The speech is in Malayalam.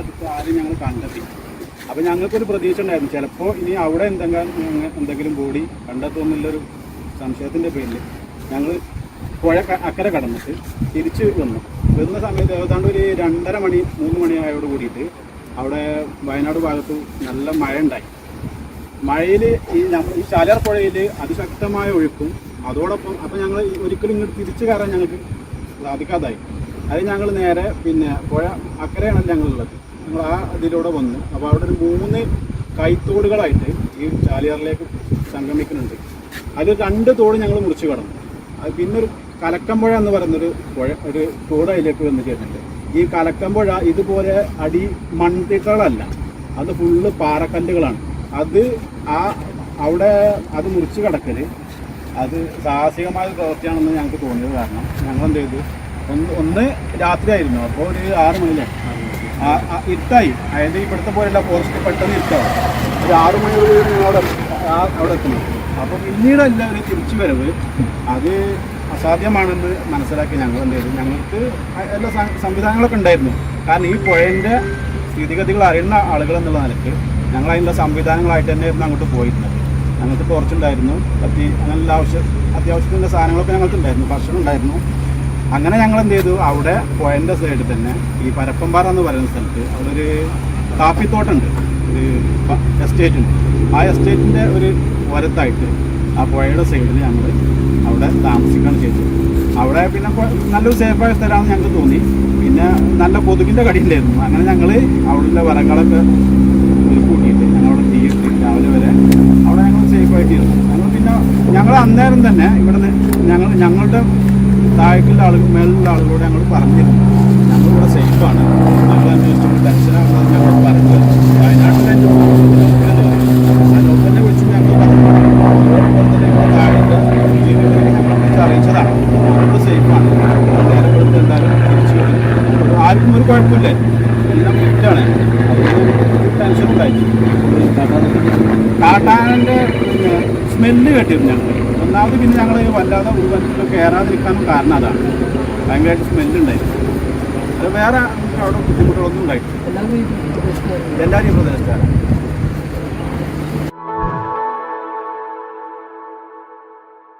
അടുത്ത് ആരും ഞങ്ങൾ കണ്ടെത്തി അപ്പോൾ ഞങ്ങൾക്കൊരു പ്രതീക്ഷ ഉണ്ടായിരുന്നു. ചിലപ്പോൾ ഇനി അവിടെ എന്തെങ്കിലും എന്തെങ്കിലും കൂടി കണ്ടെത്തുമെന്നുള്ളൊരു സംശയത്തിന്റെ പേരിൽ ഞങ്ങൾ പുഴ അക്കരെ കടന്നിട്ട് തിരിച്ച് വന്നു. വരുന്ന സമയത്ത് ഏതാണ്ട് ഒരു രണ്ടര മണി മൂന്ന് മണിയായോട് കൂടിയിട്ട് അവിടെ വയനാട് ഭാഗത്ത് നല്ല മഴ ഉണ്ടായി മഴയിൽ ഈ ഈ ചാലാർ പുഴയിൽ അതിശക്തമായ ഒഴുക്കും അതോടൊപ്പം അപ്പം ഞങ്ങൾ ഒരിക്കലും ഇങ്ങോട്ട് തിരിച്ചു കയറാൻ ഞങ്ങൾക്ക് സാധിക്കാതായി. അത് ഞങ്ങൾ നേരെ പിന്നെ പുഴ അക്കരെയാണ് ഞങ്ങളുള്ളത്. ഞങ്ങൾ ആ ഇതിലൂടെ വന്നു അപ്പോൾ അവിടെ ഒരു മൂന്ന് കൈത്തോടുകളായിട്ട് ഈ ചാലിയാറിലേക്ക് സംഗമിക്കുന്നുണ്ട് അതിൽ രണ്ട് തോട് ഞങ്ങൾ മുറിച്ച് കടന്നു. അത് പിന്നെ ഒരു കലക്കമ്പുഴ എന്ന് പറയുന്നൊരു പുഴ ഒരു തോട് അതിലേക്ക് വന്നു ചേർന്നിട്ട്. ഈ കലക്കമ്പുഴ ഇതുപോലെ അടി മൺതിട്ടകളല്ല. അത് ഫുള്ള് പാറക്കല്ലുകളാണ്. അത് ആ അവിടെ അത് മുറിച്ച് കടക്കൽ അത് സാഹസികമായ പ്രവൃത്തിയാണെന്ന് ഞങ്ങൾക്ക് തോന്നിയത് കാരണം ഞങ്ങൾ എന്ത് ചെയ്തു? ഒന്ന് ഒന്ന് രാത്രിയായിരുന്നു. അപ്പോൾ ഒരു ആറ് മണിയിലാണ് ഇരുട്ടായി അതായത് ഇവിടുത്തെ പോലെയല്ല ഫോറസ്റ്റ് പെട്ടെന്ന് ഇരുട്ടാവും ഒരു ആറു മണിയോട് അവിടെ അവിടെ എത്തുന്നു. അപ്പോൾ പിന്നീടല്ല ഒരു തിരിച്ചു വരവ് അത് അസാധ്യമാണെന്ന് മനസ്സിലാക്കി ഞങ്ങൾ എന്ത് ചെയ്തു. ഞങ്ങൾക്ക് എല്ലാ സംവിധാനങ്ങളൊക്കെ ഉണ്ടായിരുന്നു. കാരണം ഈ പുഴന്റെ സ്ഥിതിഗതികൾ അറിയുന്ന ആളുകൾ എന്നുള്ള നിലയ്ക്ക് ഞങ്ങൾ അതിനുള്ള സംവിധാനങ്ങളായിട്ട് തന്നെയായിരുന്നു അങ്ങോട്ട് പോയിരുന്നത്. ഞങ്ങൾക്ക് കുറച്ചുണ്ടായിരുന്നു കത്തി അങ്ങനെയുള്ള ആവശ്യം അത്യാവശ്യത്തിന്റെ സാധനങ്ങളൊക്കെ ഞങ്ങൾക്ക് ഉണ്ടായിരുന്നു ഭക്ഷണം ഉണ്ടായിരുന്നു. അങ്ങനെ ഞങ്ങൾ എന്ത് ചെയ്തു? അവിടെ പോയന്റെ സൈഡിൽ തന്നെ ഈ പരപ്പമ്പാറ എന്ന് പറയുന്ന സ്ഥലത്ത് അവിടെ ഒരു കാപ്പിത്തോട്ടമുണ്ട് ഒരു എസ്റ്റേറ്റ് ഉണ്ട്. ആ എസ്റ്റേറ്റിന്റെ ഒരു വരത്തായിട്ട് ആ പുഴയുടെ സൈഡിൽ ഞങ്ങൾ അവിടെ താമസിക്കുകയാണ് ചെയ്തത്. അവിടെ പിന്നെ നല്ലൊരു സേഫായ സ്ഥലമാണെന്ന് ഞങ്ങൾക്ക് തോന്നി. പിന്നെ നല്ല കൊതുകിന്റെ കടിയിലായിരുന്നു അങ്ങനെ ഞങ്ങൾ അവിടുത്തെ വരങ്ങളൊക്കെ ഒരു കൂട്ടിയിട്ട് ഞങ്ങളവിടെ തീയിട്ട് രാവിലെ വരെ അവിടെ ഞങ്ങൾ സേഫായിട്ട് ഇരുന്നു. ഞങ്ങൾ പിന്നെ ഞങ്ങൾ അന്നേരം തന്നെ ഇവിടെ ഞങ്ങൾ ഞങ്ങളുടെ താഴേക്കുള്ള ആളുകൾ മേലുള്ള ആളുകളോട് ഞങ്ങൾ പറഞ്ഞിരുന്നു. ഞങ്ങളിവിടെ സേഫാണ് ഞങ്ങൾ അന്വേഷിച്ചു ടെൻഷനാണെന്ന് ഞങ്ങൾ പറഞ്ഞു. എന്റെ ലോക്കലിനെ വിളിച്ച് ഞങ്ങൾ തന്നെ അറിയിച്ചതാണ്. ഞങ്ങൾ സേഫാണ് നേരെ കൊടുത്ത് എന്തായാലും തിരിച്ചു. ആർക്കും ഒരു കുഴപ്പമില്ല. എല്ലാം ഫിറ്റാണ് ടെൻഷൻ ഉണ്ടായി കാട്ടാന്റെ സ്മെല്ല് കേട്ടിരുന്നു ഞങ്ങൾ. ഒന്നാമത് പിന്നെ ഞങ്ങൾ വല്ലാതെ ഉൾവനത്തിൽ കയറാതിരിക്കാനും കാരണം അതാണ്. ഭയങ്കരമായിട്ട് സ്മെല്ല് ഉണ്ടായിരുന്നു. അത് വേറെ അവിടെ ബുദ്ധിമുട്ടുകളൊന്നും ഉണ്ടായിട്ടില്ല. എല്ലാവരും പ്രദേശത്താണ്